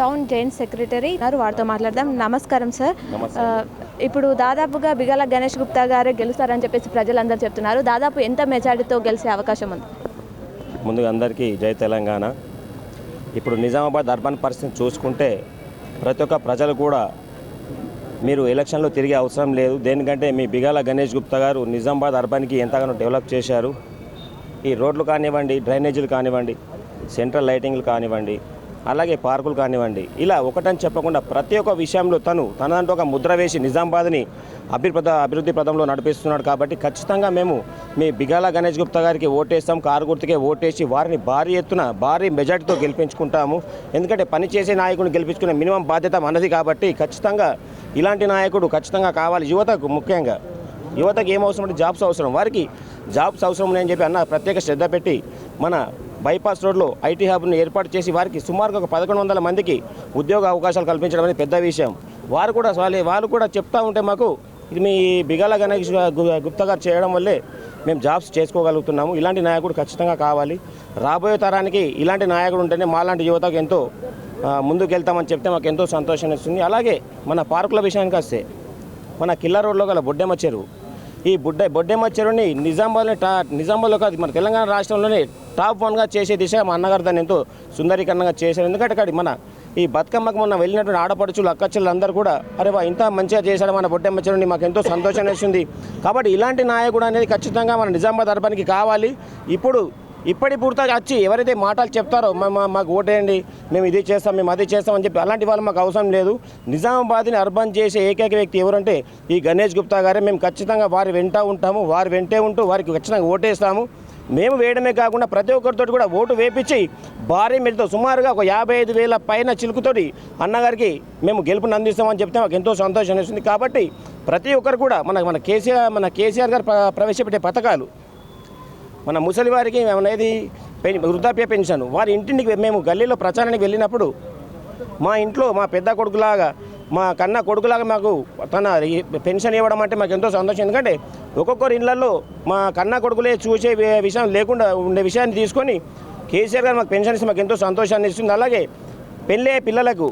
Town joint secretary ఉన్నారు. వారితో మాట్లాడదాం. నమస్కారం సార్. ఇప్పుడు దాదాపుగా బిగల గణేష్ గుప్తా గారే గెలుస్తారని చెప్పేసి ప్రజలందరూ చెప్తున్నారు. దాదాపు ఎంత మెజారిటీతో గెలిచే అవకాశం ఉంది? ముందుగా అందరికీ జై తెలంగాణ. ఇప్పుడు నిజామాబాద్ అర్బన్ పరిస్థితిని చూసుకుంటే ప్రతి ఒక్క ప్రజలు కూడా మీరు ఎలక్షన్లో తిరిగే అవసరం లేదు. దేనికంటే మీ బిగాల గణేష్ గుప్తా గారు నిజామాబాద్ అర్బన్కి ఎంతగానో డెవలప్ చేశారు. ఈ రోడ్లు కానివ్వండి డ్రైనేజీలు కానివ్వండి సెంట్రల్ లైటింగ్లు కానివ్వండి అలాగే పార్కులు కానివ్వండి. ఇలా ఒకటని చెప్పకుండా ప్రతి ఒక్క విషయంలో తను తనంటూ ఒక ముద్ర వేసి నిజామాబాద్ని అభిప్రద అభివృద్ధి పదంలో నడిపిస్తున్నాడు కాబట్టి ఖచ్చితంగా మేము మీ బిగాల గణేష్ గుప్తా గారికి ఓటేస్తాం కారు గుర్తుకే ఓటేసి వారిని భారీ ఎత్తున భారీ మెజార్టీతో గెలిపించుకుంటాము. ఎందుకంటే పనిచేసే నాయకుడిని గెలిపించుకునే మినిమం బాధ్యత మనది కాబట్టి ఖచ్చితంగా ఇలాంటి నాయకుడు ఖచ్చితంగా కావాలి. యువతకు ముఖ్యంగా. యువతకు ఏం అవసరం అంటే జాబ్స్ అవసరం. వారికి జాబ్స్ అవసరం లేని చెప్పి అన్న ప్రత్యేక శ్రద్ధ పెట్టి మన బైపాస్ రోడ్లో ఐటీ హబ్ను ఏర్పాటు చేసి వారికి సుమారుగా ఒక పదకొండు వందల మందికి ఉద్యోగ అవకాశాలు కల్పించడం అనేది పెద్ద విషయం. వారు కూడా వాళ్ళు కూడా చెప్తా ఉంటే మాకు ఇది మీ బిగాల గణేష్ గుప్తా గారు చేయడం వల్లే మేము జాబ్స్ చేసుకోగలుగుతున్నాము. ఇలాంటి నాయకుడు ఖచ్చితంగా కావాలి. రాబోయే తరానికి ఇలాంటి నాయకుడు ఉంటేనే మాలాంటి యువతకు ఎంతో ముందుకెళ్తామని ముందుకు వెళ్తామని చెప్తే మాకు ఎంతో సంతోషం ఇస్తుంది. అలాగే మన పార్కుల విషయానికి వస్తే మన కిల్లా రోడ్లో గల బొడ్డెమ్మ చెరువు ఈ బుడ్డ బొడ్డెమ్మ చెరువుని నిజామాబాద్లో టా నిజామాబాద్లో కాదు మన తెలంగాణ రాష్ట్రంలోనే టాప్ వన్గా చేసే దిశగా మా అన్నగారు దాన్ని ఎంతో సుందరీకరణంగా చేశారు. ఎందుకంటే అక్కడ మన ఈ బతుకమ్మకు మొన్న వెళ్ళినటువంటి ఆడపడుచులు అక్కచ్చులు అందరూ కూడా అరే వా ఇంత మంచిగా చేశాడు మన బొడ్డెమ్మ చెరువుని మాకు ఎంతో సంతోషం వేస్తుంది కాబట్టి ఇలాంటి నాయకుడు అనేది ఖచ్చితంగా మన నిజామాబాద్ అర్బన్కి కావాలి. ఇప్పుడు ఇప్పటి పూర్తిగా వచ్చి ఎవరైతే మాటలు చెప్తారో మా మాకు ఓటేయండి మేము ఇది చేస్తాం మేము అది చేస్తాం అని చెప్పి అలాంటి వాళ్ళు మాకు అవసరం లేదు. నిజామాబాద్ని అర్బన్ చేసే ఏకైక వ్యక్తి ఎవరంటే ఈ గణేష్ గుప్తా గారే. మేము ఖచ్చితంగా వారి వెంట ఉంటాము వారి వెంటే ఉంటూ వారికి ఖచ్చితంగా ఓటేస్తాము. మేము వేయడమే కాకుండా ప్రతి ఒక్కరితో కూడా ఓటు వేపించి భారీ మెడతో సుమారుగా ఒక యాభై ఐదు వేల పైన చిలుకుతోటి అన్నగారికి మేము గెలుపుని అందిస్తామని చెప్తే మాకు ఎంతో సంతోషం వేస్తుంది కాబట్టి ప్రతి ఒక్కరు కూడా మన మన కేసీఆర్ మన కేసీఆర్ గారు ప్ర- ప్రవేశపెట్టే పథకాలు మన ముసలి వారికి అనేది పెన్ వృద్ధాప్య పెన్షన్. వారి ఇంటికి మేము గల్లీలో ప్రచారానికి వెళ్ళినప్పుడు మా ఇంట్లో మా పెద్ద కొడుకులాగా మా కన్న కొడుకులాగా మాకు తన పెన్షన్ ఇవ్వడం అంటే మాకు ఎంతో సంతోషం. ఎందుకంటే ఒక్కొక్కరు ఇళ్ళలో మా కన్న కొడుకులే చూసే విషయం లేకుండా ఉండే విషయాన్ని తీసుకొని కేసీఆర్ గారు మాకు పెన్షన్ ఇస్తే మాకు ఎంతో సంతోషాన్ని ఇస్తుంది. అలాగే పెళ్ళే పిల్లలకు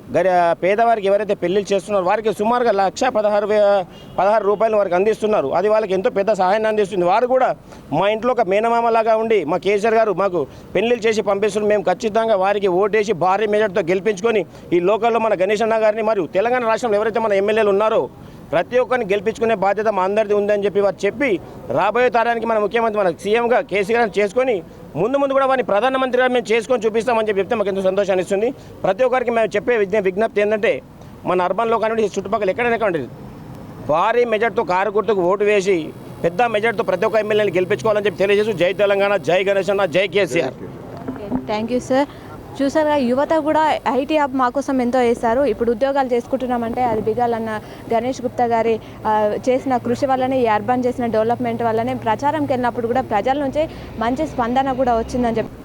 పేదవారికి ఎవరైతే పెళ్ళిళ్ళు చేస్తున్నారో వారికి సుమారుగా లక్ష పదహారు వే పదహారు రూపాయలు వారికి అందిస్తున్నారు. అది వాళ్ళకి ఎంతో పెద్ద సహాయాన్ని అందిస్తుంది. వారు కూడా మా ఇంట్లో ఒక మేనమామలాగా ఉండి మా కేసీఆర్ గారు మాకు పెళ్ళిళ్ళు చేసి పంపిస్తున్నారు. మేము ఖచ్చితంగా వారికి ఓటేసి భారీ మెజార్టీతో గెలిపించుకొని ఈ లోకల్లో మన గణేష్ అన్న గారిని మరియు తెలంగాణ రాష్ట్రంలో ఎవరైతే మన ఎమ్మెల్యేలు ఉన్నారో ప్రతి ఒక్కరిని గెలిపించుకునే బాధ్యత మా అందరిది ఉందని చెప్పి వారు చెప్పి రాబోయే తరానికి మన ముఖ్యమంత్రి మన సీఎంగా కేసీఆర్ చేసుకొని ముందు ముందు కూడా వారిని ప్రధానమంత్రిగా మేము చేసుకొని చూపిస్తామని చెప్పి చెప్తే మాకు ఎంతో సంతోషాన్ని ఇస్తుంది. ప్రతి ఒక్కరికి మేము చెప్పే విజ్ఞప్తి ఏంటంటే మన అర్బన్లో కానివ్వండి చుట్టుపక్కల ఎక్కడైనా కానివ్వండి భారీ మెజార్టీతో కారు గుర్తుకు ఓటు వేసి పెద్ద మెజార్టీతో ప్రతి ఒక్క ఎమ్మెల్యేని గెలిపించుకోవాలని చెప్పి తెలియజేస్తూ జై తెలంగాణ జై గణేష్ అన్న జై కేసీఆర్. థ్యాంక్ యూ సార్ చూసారుగా యువత కూడా ఐటీ హబ్ మా కోసం ఎంతో చేశారు ఇప్పుడు ఉద్యోగాలు చేసుకుంటున్నామంటే అది బిగాలన్న గణేష్ గుప్తా గారి చేసిన కృషి వల్లనే ఈ అర్బన్ చేసిన డెవలప్మెంట్ వల్లనే ప్రచారంకి వెళ్ళినప్పుడు కూడా ప్రజల నుంచి మంచి స్పందన కూడా వచ్చిందని చెప్పి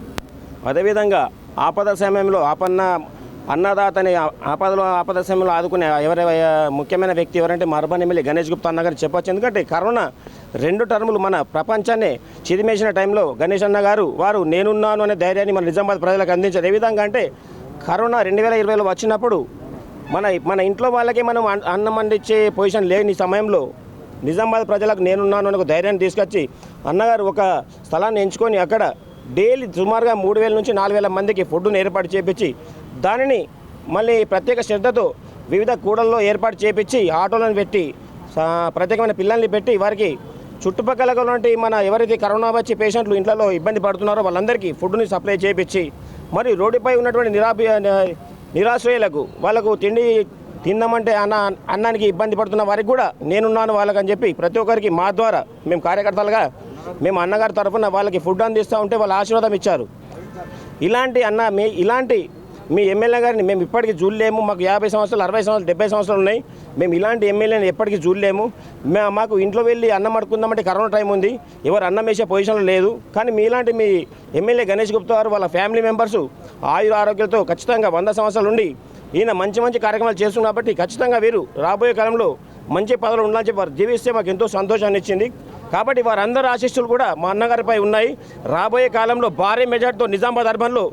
అదేవిధంగా ఆపద సమయంలో ఆపన్న అన్నదాతని ఆ- ఆపదలో ఆపద సమయంలో ఆదుకునే ఎవరి ముఖ్యమైన వ్యక్తి ఎవరంటే మా ఎమ్మెల్యే గణేష్ గుప్తా అన్న గారు చెప్పొచ్చు. ఎందుకంటే కరోనా రెండు టర్ములు మన ప్రపంచాన్ని చిదిమేసిన టైంలో గణేష్ అన్న గారు వారు నేనున్నాను అనే ధైర్యాన్ని మన నిజామాబాద్ ప్రజలకు అందించారు. ఏ విధంగా అంటే కరోనా రెండు వేల ఇరవైలో వచ్చినప్పుడు మన మన ఇంట్లో వాళ్ళకి మనం అన్నం అందించే పొజిషన్ లేని సమయంలో నిజామాబాద్ ప్రజలకు నేనున్నాను అనే ఒక ధైర్యాన్ని తీసుకొచ్చి అన్నగారు ఒక స్థలాన్ని ఎంచుకొని అక్కడ డైలీ సుమారుగా మూడు వేల నుంచి నాలుగు వేల మందికి ఫుడ్ను ఏర్పాటు చేపించి దానిని మళ్ళీ ప్రత్యేక శ్రద్ధతో వివిధ కూడల్లో ఏర్పాటు చేపించి ఆటోలను పెట్టి సా- ప్రత్యేకమైన పిల్లల్ని పెట్టి వారికి చుట్టుపక్కల ఉన్నటువంటి మన ఎవరైతే కరోనా వచ్చి పేషెంట్లు ఇంట్లో ఇబ్బంది పడుతున్నారో వాళ్ళందరికీ ఫుడ్ని సప్లై చేపించి మరి రోడ్డుపై ఉన్నటువంటి నిరాభి నిరాశ్రయులకు వాళ్ళకు తిండి తిందామంటే అన్న అన్నానికి ఇబ్బంది పడుతున్న వారికి కూడా నేనున్నాను వాళ్ళకని చెప్పి ప్రతి ఒక్కరికి మా ద్వారా మేము కార్యకర్తలుగా మేము అన్నగారి తరఫున వాళ్ళకి ఫుడ్ అందిస్తూ ఉంటే వాళ్ళు ఆశీర్వాదం ఇచ్చారు. ఇలాంటి అన్న మీ ఇలాంటి మీ ఎమ్మెల్యే గారిని మేము ఇప్పటికీ చూడలేము. మాకు యాభై సంవత్సరాలు అరవై సంవత్సరాలు డెబ్బై సంవత్సరాలు ఉన్నాయి. మేము ఇలాంటి ఎమ్మెల్యేని ఎప్పటికీ చూడలేము. మాకు ఇంట్లో వెళ్ళి అన్నం అడుకుందామంటే కరోనా టైం ఉంది. ఎవరు అన్నం వేసే పొజిషన్లో లేదు. కానీ మీలాంటి మీ ఎమ్మెల్యే గణేష్ గుప్తా గారు వాళ్ళ ఫ్యామిలీ మెంబర్స్ ఆయుర ఆరోగ్యాలతో ఖచ్చితంగా వంద సంవత్సరాలు ఉండి ఈయన మంచి మంచి కార్యక్రమాలు చేస్తున్నారు కాబట్టి ఖచ్చితంగా వీరు రాబోయే కాలంలో మంచి పదవులు ఉండాలని చెప్పారు. జీవిస్తే మాకు ఎంతో సంతోషాన్ని ఇచ్చింది. కాబట్టి వారందరి ఆశీస్సులు కూడా మా అన్నగారిపై ఉన్నాయి. రాబోయే కాలంలో భారీ మెజార్టీతో నిజామాబాద్ అర్బన్లో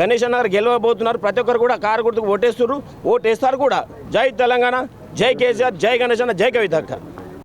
గణేష్ అన్నగారు గెలవబోతున్నారు. ప్రతి ఒక్కరు కూడా కారు గుర్తుకు ఓటేస్తున్నారు. ఓటేస్తారు కూడా. జై తెలంగాణ జై కేసీఆర్ జై గణేష్ అన్న జై కవిత